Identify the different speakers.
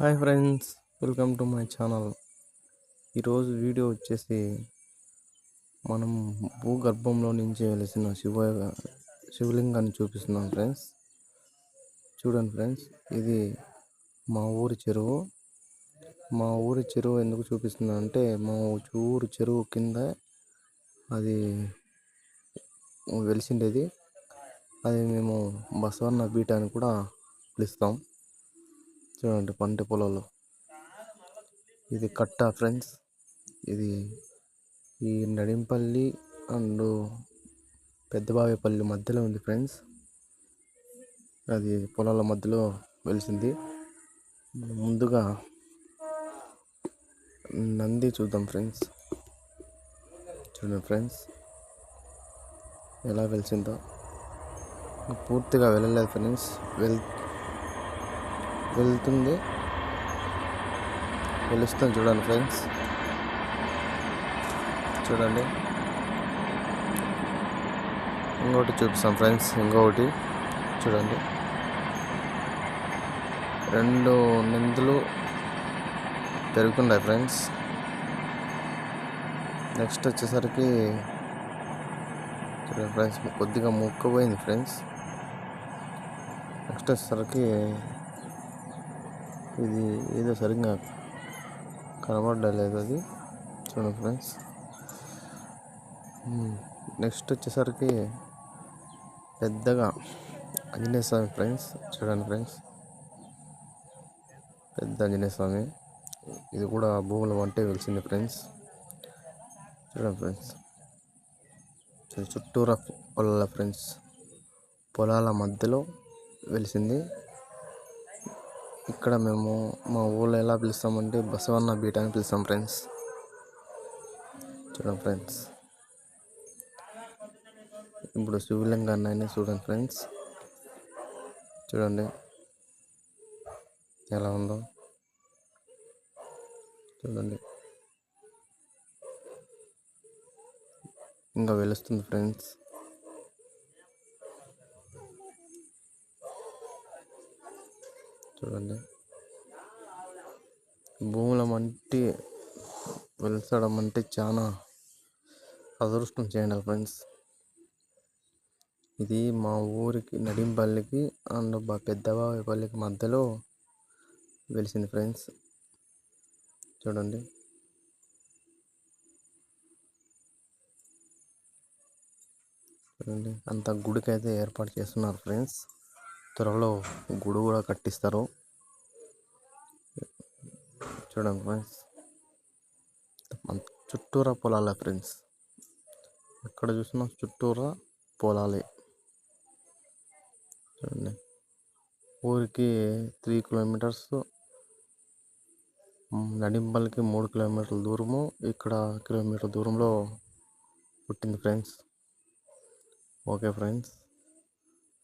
Speaker 1: Hi friends welcome to my channel. ఈరోజు video వచ్చేసి మనం భూగర్భంలో నుంచి వెలిసిన శివ శివలింగాన్ని చూపిస్తున్నాం ఫ్రెండ్స్. చూడండి ఫ్రెండ్స్ ఇది మా ఊరి చెరువు. మా ఊరి చెరువు ఎందుకు చూపిస్తున్నా అంటే మా ఊరు చెరువు కింద అది వెలిసిండేది. అది మేము బసవన్న బీట అని కూడా పిలుస్తాం. చూడండి పంట పొలాలు. ఇది కట్ట ఫ్రెండ్స్. ఇది ఈ నడింపల్లి అండ్ పెద్దబావిపల్లి మధ్యలో ఉంది ఫ్రెండ్స్. అది పొలాల మధ్యలో వెలిసింది. ముందుగా నంది చూద్దాం ఫ్రెండ్స్. చూడండి ఫ్రెండ్స్. ఎలా వెలిసిందో. పూర్తిగా వెళ్ళలేదు ఫ్రెండ్స్. వెళ్ వెళ్తుంది. వెలుస్తుంది చూడండి ఫ్రెండ్స్. చూడండి. ఇంకోటి చూపిస్తాం ఫ్రెండ్స్ ఇంకొకటి చూడండి. రెండు నిందులు పెరుగుతున్నాయి ఫ్రెండ్స్. నెక్స్ట్ వచ్చేసరికి చూడండి ఫ్రెండ్స్ కొద్దిగా ముక్కుపోయింది ఫ్రెండ్స్. నెక్స్ట్ వచ్చేసరికి ఇది ఏదో సరిగ్గా కనబడలేదు అది. చూడండి ఫ్రెండ్స్. నెక్స్ట్ వచ్చేసరికి పెద్దగా ఆంజనేయ స్వామి ఫ్రెండ్స్. చూడండి ఫ్రెండ్స్. పెద్ద ఆంజనేయ స్వామి. ఇది కూడా భూముల అంటే వెలిసింది ఫ్రెండ్స్. చూడండి ఫ్రెండ్స్. చుట్టూరా పొలాల ఫ్రెండ్స్. పొలాల మధ్యలో వెలిసింది. ఇక్కడ మేము మా ఊళ్ళో ఎలా పిలుస్తామంటే బసవన్న బీట్ అని పిలుస్తాం ఫ్రెండ్స్. చూడండి ఫ్రెండ్స్. ఇప్పుడు శివలింగాన్ని అయినా చూడండి ఫ్రెండ్స్. చూడండి ఎలా ఉందో. చూడండి. ఇంకా వెలుస్తుంది ఫ్రెండ్స్. చూడండి. భూముల మంటి వెలిసడం అంటే చాలా అదృష్టం చేయండి ఫ్రెండ్స్. ఇది మా ఊరికి నడింపల్లికి అండ్ మా పెద్దబావిపల్లికి మధ్యలో వెలిసింది ఫ్రెండ్స్. చూడండి. చూడండి అంత గుడికి అయితే ఏర్పాటు చేస్తున్నారు ఫ్రెండ్స్. త్వరలో గుడి కూడా కట్టిస్తారు. చూడండి ఫ్రెండ్స్. చుట్టూరా పొలాలే ఫ్రెండ్స్. ఎక్కడ చూసినా చుట్టూరా పొలాలే. చూడండి. ఊరికి త్రీ కిలోమీటర్స్ నడింపల్లికి మూడు కిలోమీటర్ల దూరము ఇక్కడ కిలోమీటర్ దూరంలో పుట్టింది ఫ్రెండ్స్. Okay friends.